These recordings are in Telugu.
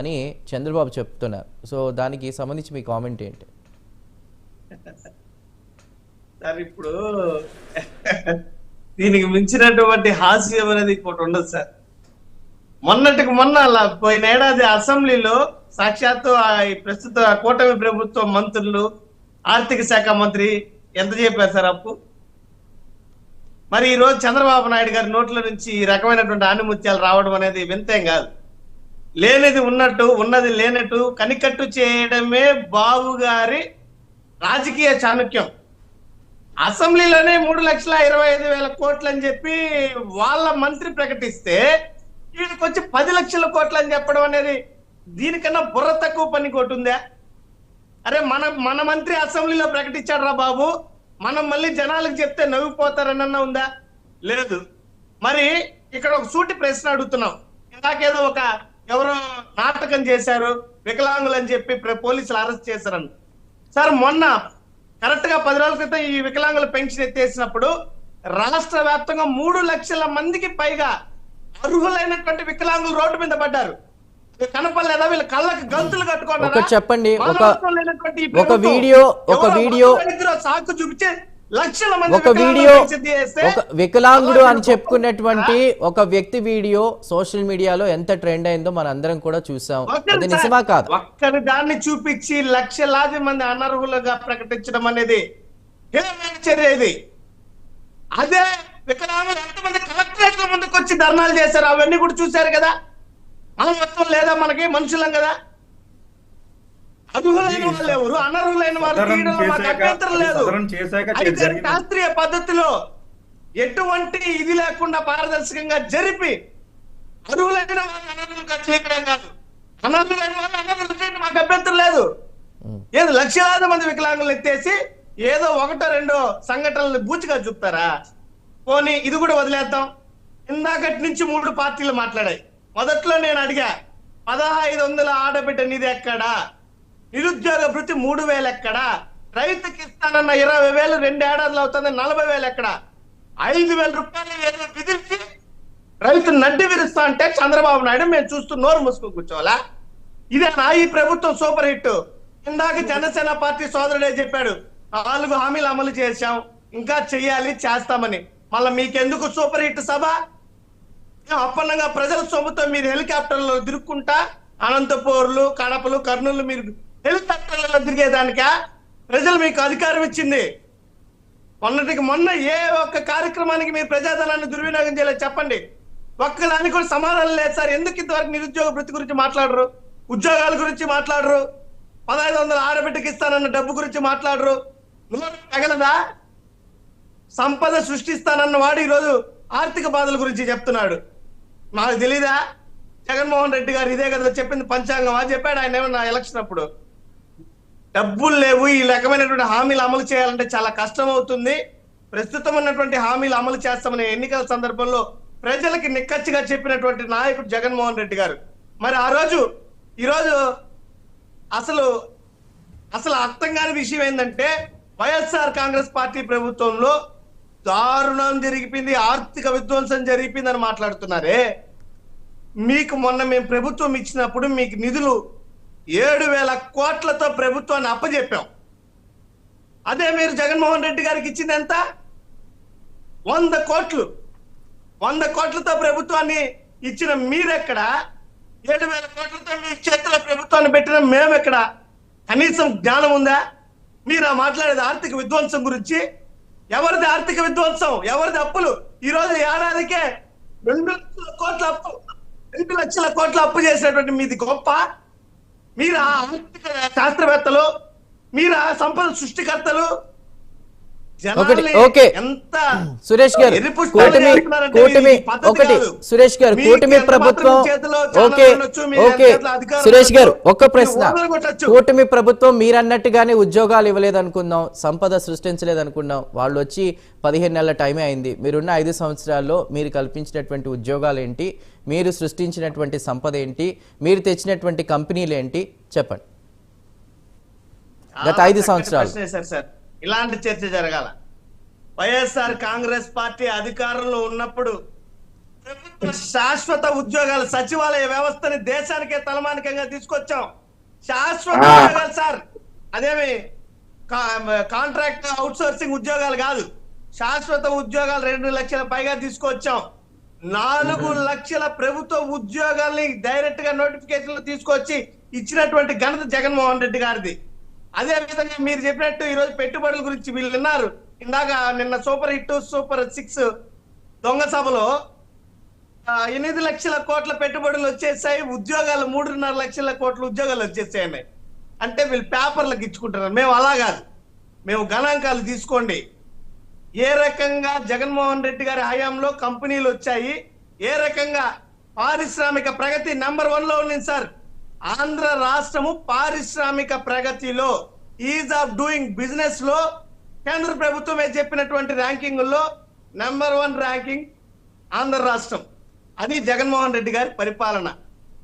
అని చంద్రబాబు చెప్తున్నారు. సో దానికి సంబంధించి మీ కామెంట్ ఏంటి? సార్ ఇప్పుడు దీనికి మించినటువంటి హాస్యం అనేది ఇంకోటి ఉండదు సార్. మొన్నటికి మొన్న అలా పోయిన ఏడాది అసెంబ్లీలో సాక్షాత్తు ప్రస్తుత కూటమి ప్రభుత్వ మంత్రులు ఆర్థిక శాఖ మంత్రి ఎంత చెప్పారు సార్ అప్పు? మరి ఈ రోజు చంద్రబాబు నాయుడు గారి నోట్ల నుంచి ఈ రకమైనటువంటి ఆనుమత్యాలు రావడం అనేది వింతేం కాదు. లేనిది ఉన్నట్టు ఉన్నది లేనట్టు కనికట్టు చేయడమే బాబు గారి రాజకీయ చాణక్యం. అసెంబ్లీలోనే మూడు లక్షల ఇరవై ఐదు వేల కోట్లు అని చెప్పి వాళ్ళ మంత్రి ప్రకటిస్తే వీళ్ళకి వచ్చి పది లక్షల కోట్లు అని చెప్పడం అనేది దీనికన్నా బుర్ర తక్కువ పని కొట్టుందా అరే మన మన మంత్రి అసెంబ్లీలో ప్రకటించాడు రా బాబు మనం మళ్ళీ జనాలకు చెప్తే నవ్విపోతారనన్నా ఉందా? లేదు. మరి ఇక్కడ ఒక సూటి ప్రశ్న అడుగుతున్నాం. ఇందాకేదో ఒక ఎవరో నాటకం చేశారు వికలాంగులు అని చెప్పి పోలీసులు అరెస్ట్ చేశారని. సార్ మొన్న కరెక్ట్గా పది రోజుల క్రితం ఈ వికలాంగుల పెన్షన్ ఎత్తేసినప్పుడు రాష్ట్ర వ్యాప్తంగా మూడు లక్షల మందికి పైగా అర్హులైనటువంటి వికలాంగులు రోడ్డు మీద పడ్డారు. ఇది కనపడలేదా? వీళ్ళ కళ్ళకి గంతులు? ఒకటి చెప్పండి, ఒక- వీడియో ఒక వీడియో సాకు చూపించి లక్షల మంది ఒక వీడియో ఒక వికలాంగుడు అని చెప్పుకున్నటువంటి ఒక వ్యక్తి వీడియో సోషల్ మీడియాలో ఎంత ట్రెండ్ అయిందో మన అందరం కూడా చూసాం. అది నిజమా కాదు? ఒక్కరి దాన్ని చూపించి లక్షలాది మంది అనర్హులుగా ప్రకటించడం అనేది చర్య ఇది. అదే వికలాంగులు ఎంతమంది కలెక్టరేట్ల ముందుకు వచ్చి ధర్నాలు చేశారు? అవన్నీ కూడా చూశారు కదా? మనం మొత్తం లేదా మనకి? మనుషులం కదా? శాస్త్రీయ పద్ధతిలో ఎటువంటి ఇది లేకుండా పారదర్శకంగా జరిపి అర్హులైన వాళ్ళు అనర్హులుగా చేయడం కాదు. అనర్హులైన వాళ్ళు అనర్హులు చేయడం మాకు అభ్యంతరం లేదు. ఏదో లక్షలాది మంది వికలాంగులు ఎత్తేసి ఏదో ఒకటో రెండో సంఘటనలు బూచిగా చూపుతారా? పోనీ ఇది కూడా వదిలేద్దాం. ఇందాకటి నుంచి మూడు పార్టీలు మాట్లాడాయి. మొదట్లో నేను అడిగా పదహైదు వందల ఆడబిడ్డ నిధి ఎక్కడా? నిరుద్యోగ భృతి మూడు వేలు ఎక్కడ? రైతుకి ఇస్తానన్న ఇరవై వేలు రెండేడాదిలో అవుతుంది నలభై వేలు ఎక్కడ? ఐదు వేల రూపాయలు ఏదో విధించి రైతు నడ్డి విరుస్తా అంటే చంద్రబాబు నాయుడు మేము చూస్తూ నోరు మూసుకుని కూర్చోవాలా? ఇదే నా ఈ ప్రభుత్వం సూపర్ హిట్. ఇందాక జనసేన పార్టీ సోదరుడే చెప్పాడు నాలుగు హామీలు అమలు చేశాం ఇంకా చెయ్యాలి చేస్తామని. మళ్ళీ మీకెందుకు సూపర్ హిట్ సభ? అప్పన్నంగా ప్రజల సొమ్ముతో మీరు హెలికాప్టర్లో దిరుక్కుంటా అనంతపూర్లు కడపలు కర్నూలు మీరు హెలికాప్టర్లలో తిరిగేదానిక? ప్రజలు మీకు అధికారం ఇచ్చింది. మొన్నటికి మొన్న ఏ ఒక్క కార్యక్రమానికి మీరు ప్రజాధనాన్ని దుర్వినియోగం చేయలేదు చెప్పండి. ఒక్కదానికి కూడా సమాధానం లేదు సార్. ఎందుకు ఇంతవరకు నిరుద్యోగ వృత్తి గురించి మాట్లాడరు? ఉద్యోగాల గురించి మాట్లాడరు? పదహైదు వందల ఆడబిడ్డకి ఇస్తానన్న డబ్బు గురించి మాట్లాడరు? తగలదా? సంపద సృష్టిస్తానన్న వాడు ఈరోజు ఆర్థిక బాధల గురించి చెప్తున్నాడు. నాకు తెలీదా? జగన్మోహన్ రెడ్డి గారు ఇదే కదా చెప్పింది పంచాంగం అని చెప్పాడు ఆయన ఏమన్నా ఎలక్షన్ అప్పుడు. డబ్బులు లేవు. ఈ రకమైనటువంటి హామీలు అమలు చేయాలంటే చాలా కష్టం అవుతుంది ప్రస్తుతం ఉన్నటువంటి హామీలు అమలు చేస్తామనే ఎన్నికల సందర్భంలో ప్రజలకి నిక్కచ్చిగా చెప్పినటువంటి నాయకుడు జగన్మోహన్ రెడ్డి గారు. మరి ఆ రోజు ఈరోజు అసలు అసలు అర్థం కాని విషయం ఏంటంటే వైఎస్ఆర్ కాంగ్రెస్ పార్టీ ప్రభుత్వంలో దారుణం జరిగిపోయింది. ఆర్థిక విధ్వంసం జరిగిపోయిందని మాట్లాడుతున్నారే. మీకు మొన్న మేము ప్రభుత్వం ఇచ్చినప్పుడు మీకు నిధులు ఏడు వేల కోట్లతో ప్రభుత్వాన్ని అప్పజెప్పాం. అదే మీరు జగన్మోహన్ రెడ్డి గారికి ఇచ్చింది ఎంత వంద కోట్లు. వంద కోట్లతో ప్రభుత్వాన్ని ఇచ్చిన మీరెక్కడ? ఏడు వేల కోట్లతో మీ చేతిలో ప్రభుత్వాన్ని పెట్టిన మేమెక్కడ? కనీసం జ్ఞానం ఉందా? మీరు ఆ మాట్లాడేది ఆర్థిక విధ్వంసం గురించి. ఎవరిది ఆర్థిక విధ్వంసం? ఎవరిది అప్పులు? ఈ రోజు ఏడాదికే రెండు లక్షల కోట్ల అప్పు రెండు లక్షల కోట్ల అప్పు చేసినటువంటి మీది గొప్ప. మీరు ఆర్థిక శాస్త్రవేత్తలు మీరు ఆ సంపద సృష్టికర్తలు ఓకే. సురేష్ గారు కూటమి కూటమి ఒకటి. సురేష్ గారు కూటమి ప్రభుత్వం ఓకే ఓకే. సురేష్ గారు ఒక్క ప్రశ్న. కూటమి ప్రభుత్వం మీరన్నట్టుగానే ఉద్యోగాలు ఇవ్వలేదు అనుకుందాం సంపద సృష్టించలేదు అనుకుందాం వాళ్ళు వచ్చి పదిహేను నెలల టైమే అయింది. మీరున్న ఐదు సంవత్సరాల్లో మీరు కల్పించినటువంటి ఉద్యోగాలు ఏంటి మీరు సృష్టించినటువంటి సంపద ఏంటి మీరు తెచ్చినటువంటి కంపెనీలు ఏంటి చెప్పండి గత ఐదు సంవత్సరాలు. సార్. ఇలాంటి చర్చ జరగాల. వైఎస్ఆర్ కాంగ్రెస్ పార్టీ అధికారంలో ఉన్నప్పుడు ప్రభుత్వ శాశ్వత ఉద్యోగాలు సచివాలయ వ్యవస్థని దేశానికే తలమానికంగా తీసుకొచ్చాం. శాశ్వత. ఉద్యోగాలు సార్. అదేమి? కాంట్రాక్ట్ అవుట్ సోర్సింగ్ ఉద్యోగాలు కాదు. శాశ్వత ఉద్యోగాలు రెండు లక్షల పైగా తీసుకొచ్చాం. నాలుగు లక్షల ప్రభుత్వ ఉద్యోగాల్ని డైరెక్ట్గా నోటిఫికేషన్లు తీసుకొచ్చి ఇచ్చినటువంటి ఘనత జగన్మోహన్ రెడ్డి గారిది. అదే విధంగా మీరు చెప్పినట్టు ఈ రోజు పెట్టుబడుల గురించి వీళ్ళు విన్నారు. ఇందాక నిన్న సూపర్ హిట్ సూపర్ సిక్స్ దొంగ సభలో ఎనిమిది లక్షల కోట్ల పెట్టుబడులు వచ్చేసాయి ఉద్యోగాలు మూడున్నర లక్షల కోట్ల ఉద్యోగాలు వచ్చేసాయి అంటే వీళ్ళు పేపర్లకు ఇచ్చుకుంటున్నారు. మేము అలా కాదు. మేము గణాంకాలు తీసుకోండి. ఏ రకంగా జగన్మోహన్ రెడ్డి గారి హయాంలో కంపెనీలు వచ్చాయి ఏ రకంగా పారిశ్రామిక ప్రగతి నెంబర్ వన్లో ఉంది సార్. ఆంధ్ర రాష్ట్రము పారిశ్రామిక ప్రగతిలో ఈజ్ ఆఫ్ డూయింగ్ బిజినెస్లో కేంద్ర ప్రభుత్వమే చెప్పినటువంటి ర్యాంకింగుల్లో నెంబర్ వన్ ర్యాంకింగ్ ఆంధ్ర రాష్ట్రం. అది జగన్మోహన్ రెడ్డి గారి పరిపాలన.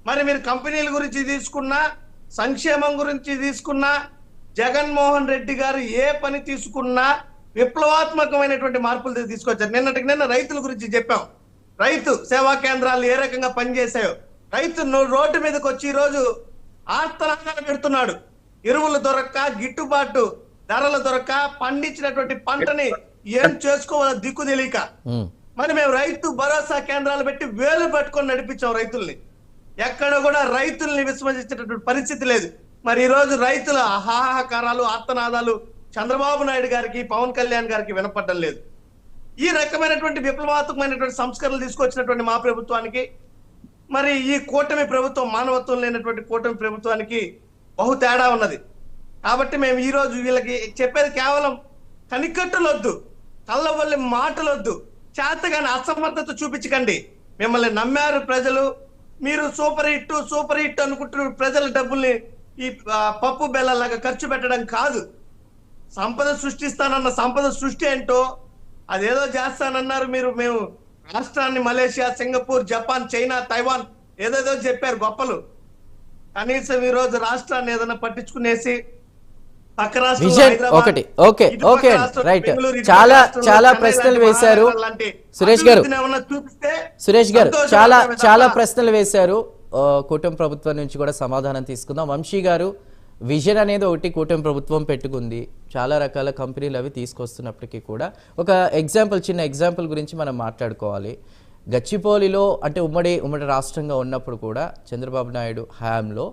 మరి మీరు కంపెనీల గురించి తీసుకున్నా సంక్షేమం గురించి తీసుకున్నా జగన్మోహన్ రెడ్డి గారు ఏ పని తీసుకున్నా విప్లవాత్మకమైనటువంటి మార్పులు తీసుకొచ్చారు. నిన్నటికి నిన్న రైతుల గురించి చెప్పాం. రైతు సేవా కేంద్రాలు ఏ రకంగా పనిచేశాయో. రైతు రోడ్డు మీదకి వచ్చి ఈ రోజు ఆర్తనాదాలు పెడుతున్నాడు. ఎరువులు దొరక్క గిట్టుబాటు ధరలు దొరక్క పండించినటువంటి పంటని ఏం చేసుకోవాలో దిక్కు తెలియక. మరి మేము రైతు భరోసా కేంద్రాలు పెట్టి వేలు పట్టుకొని నడిపించాం రైతుల్ని. ఎక్కడ కూడా రైతుల్ని విస్మరించేటటువంటి పరిస్థితి లేదు. మరి ఈ రోజు రైతుల హాహాకారాలు ఆర్తనాదాలు చంద్రబాబు నాయుడు గారికి పవన్ కళ్యాణ్ గారికి వినపడడం లేదు. ఈ రకమైనటువంటి విప్లవాత్మకమైనటువంటి సంస్కరణలు తీసుకొచ్చినటువంటి మా ప్రభుత్వానికి మరి ఈ కూటమి ప్రభుత్వం మానవత్వం లేనటువంటి కూటమి ప్రభుత్వానికి బహు తేడా ఉన్నది. కాబట్టి మేము ఈరోజు వీళ్ళకి చెప్పేది కేవలం కనికట్టులొద్దు కళ్ళవల్లి మాటలొద్దు చేతగాని అసమర్థత చూపించకండి. మిమ్మల్ని నమ్మారు ప్రజలు మీరు సూపర్ హిట్ సూపర్ హిట్ అనుకుంటున్న ప్రజల డబ్బుల్ని ఈ పప్పు బెల్లలాగా ఖర్చు పెట్టడం కాదు. సంపద సృష్టిస్తానన్న సంపద సృష్టి ఏంటో అదేదో చేస్తానన్నారు మీరు మేము రాష్ట్రాన్ని Malaysia Singapore Japan China Taiwan ఏదేదో చెప్పారు గొప్పలు. కనీసం ఈ రోజు రాష్ట్రాన్ని ఏదైనా పట్టించుకునేసి ఒకటి ఓకే ఓకే రైట్. చాలా చాలా ప్రశ్నలు వేశారు. సురేష్ గారు సురేష్ గారు చాలా చాలా ప్రశ్నలు వేశారు. కూటమి ప్రభుత్వం నుంచి కూడా సమాధానం తీసుకుందాం. వంశీ గారు విజన్ అనేది ఒకటి కూటమి ప్రభుత్వం పెట్టుకుంది. చాలా రకాల కంపెనీలు అవి తీసుకొస్తున్నప్పటికీ కూడా ఒక ఎగ్జాంపుల్ చిన్న ఎగ్జాంపుల్ గురించి మనం మాట్లాడుకోవాలి. గచ్చిపోలిలో అంటే ఉమ్మడి ఉమ్మడి రాష్ట్రంగా ఉన్నప్పుడు కూడా చంద్రబాబు నాయుడు హయాంలో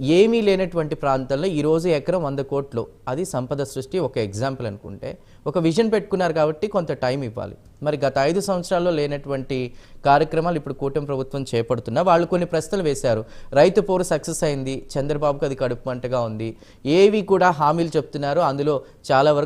ఏమీ లేనటువంటి ప్రాంతంలో ఈరోజు ఎకరం వంద కోట్లు. అది సంపద సృష్టి ఒక ఎగ్జాంపుల్ అనుకుంటే. ఒక విజన్ పెట్టుకున్నారు కాబట్టి కొంత టైం ఇవ్వాలి. మరి గత ఐదు సంవత్సరాల్లో లేనటువంటి కార్యక్రమాలు ఇప్పుడు కూటమి ప్రభుత్వం చేపడుతున్నా వాళ్ళు కొన్ని ప్రశ్నలు వేశారు. రైతు పోరు సక్సెస్ అయింది. చంద్రబాబుకి అది కడుపు మంటగా ఉంది. ఏవి కూడా హామీలు చెప్తున్నారు. అందులో చాలా వరకు